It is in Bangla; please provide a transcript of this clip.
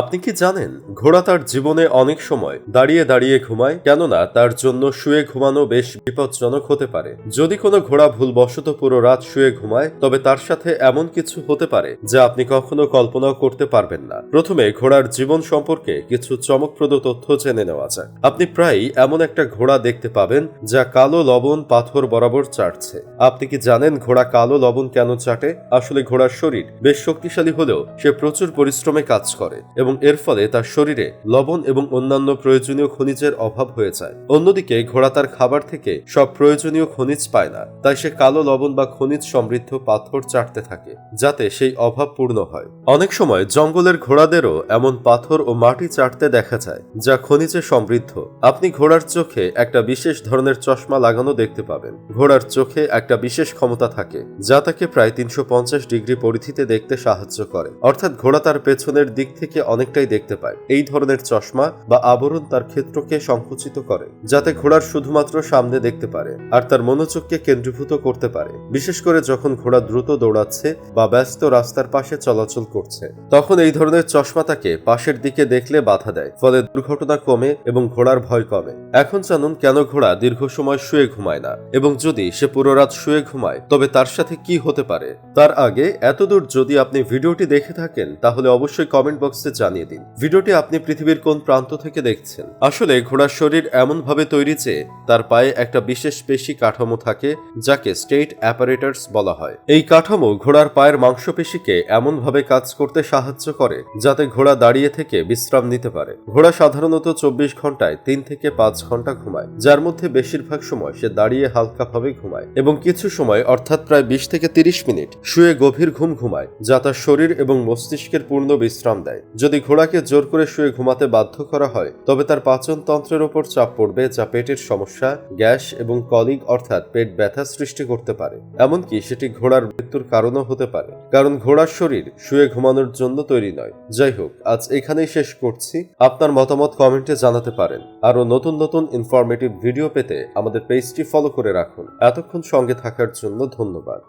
আপনি কি জানেন, ঘোড়া তার জীবনে অনেক সময় দাঁড়িয়ে দাঁড়িয়ে ঘুমায়? কেননা, তার জন্য শুয়ে ঘুমানো বেশ বিপজ্জনক হতে পারে। যদি কোনো ঘোড়া ভুলবশত পুরো রাত শুয়ে ঘুমায়, তবে তার সাথে এমন কিছু হতে পারে, যা আপনি কখনো কল্পনাও করতে পারবেন না। প্রথমে, ঘোড়ার জীবন সম্পর্কে কিছু চমকপ্রদ তথ্য জেনে নেওয়া যাক। আপনি প্রায়ই এমন একটা ঘোড়া দেখতে পাবেন, যা কালো লবণ পাথর বরাবর চাটছে। আপনি কি জানেন, ঘোড়া কালো লবণ কেন চাটে? আসলে ঘোড়ার শরীর বেশ শক্তিশালী হলেও সে প্রচুর পরিশ্রমে কাজ করে এবং এর ফলে তার শরীরে লবণ এবং অন্যান্য প্রয়োজনীয় খনিজের অভাব হয়ে যায়। অন্যদিকে ঘোড়া তার খাবার থেকে সব প্রয়োজনীয় খনিজ পায় না, তাই সে কালো লবণ বা খনিজ সমৃদ্ধ পাথর চাটতে থাকে, যাতে সেই অভাব পূর্ণ হয়। অনেক সময় জঙ্গলের ঘোড়াদেরও এমন পাথর ও মাটি চাটতে দেখা যায়, যা খনিজে সমৃদ্ধ। আপনি ঘোড়ার চোখে একটা বিশেষ ধরনের চশমা লাগানো দেখতে পাবেন। ঘোড়ার চোখে একটা বিশেষ ক্ষমতা থাকে, যা তাকে প্রায় তিনশো পঞ্চাশ ডিগ্রি পরিধিতে দেখতে সাহায্য করে। অর্থাৎ ঘোড়া তার পেছনের দিক থেকে অনেকটাই দেখতে পায়। এই ধরনের চশমা বা আবরণ তার ক্ষেত্রকে সংকুচিত করে, যাতে ঘোড়ার শুধুমাত্র সামনে দেখতে পারে আর তার মনোযোগকে কেন্দ্রীভূত করতে পারে। বিশেষ করে যখন ঘোড়া দ্রুত দৌড়াচ্ছে বা ব্যস্ত রাস্তার পাশে চলাচল করছে, তখন এই ধরনের চশমা তাকে পাশের দিকে দেখলে বাধা দেয়, ফলে দুর্ঘটনা কমে এবং ঘোড়ার ভয় কমে। এখন জানুন কেন ঘোড়া দীর্ঘ সময় শুয়ে ঘুমায় না, এবং যদি সে পুরো রাত শুয়ে ঘুমায়, তবে তার সাথে কি হতে পারে? তার আগে এতদূর যদি আপনি ভিডিওটি দেখে থাকেন, তাহলে অবশ্যই কমেন্ট বক্সে জানিয়ে দিন। ভিডিওটি আপনি পৃথিবীর কোন প্রান্ত থেকে দেখছেন? আসলে ঘোড়ার শরীর এমন ভাবে তৈরি যে তার পায়ে একটা বিশেষ পেশি কাঠামো থাকে, যাকে স্টেট অ্যাপারেটার্স বলা হয়। এই কাঠামো ঘোড়ার পায়ের মাংসপেশিকে এমন ভাবে কাজ করতে সাহায্য করে, যাতে ঘোড়া দাঁড়িয়ে থেকে বিশ্রাম নিতে পারে। ঘোড়া সাধারণত চব্বিশ ঘন্টায় তিন থেকে পাঁচ ঘণ্টা ঘুমায়, যার মধ্যে বেশিরভাগ সময় সে দাঁড়িয়ে হালকাভাবে ঘুমায় এবং কিছু সময়, অর্থাৎ প্রায় বিশ থেকে তিরিশ মিনিট, শুয়ে গভীর ঘুম ঘুমায়, যা তার শরীর এবং মস্তিষ্কের পূর্ণ বিশ্রাম দেয়। যদি ঘোড়াকে জোর করে শুয়ে ঘুমাতে বাধ্য করা হয়, তবে তার পাচন তন্ত্রের ওপর চাপ পড়বে যা পেটের সমস্যা, গ্যাস এবং কলিক অর্থাৎ পেট ব্যথা সৃষ্টি করতে পারে। এমনকি সেটি ঘোড়ার মৃত্যুর কারণও হতে পারে। কারণ ঘোড়ার শরীর শুয়ে ঘুমানোর জন্য তৈরি নয়। যাই হোক, আজ এখানেই শেষ করছি। আপনার মতামত কমেন্টে জানাতে পারেন। আরও নতুন নতুন ইনফরমেটিভ ভিডিও পেতে আমাদের পেজটি ফলো করে রাখুন। এতক্ষণ সঙ্গে থাকার জন্য ধন্যবাদ।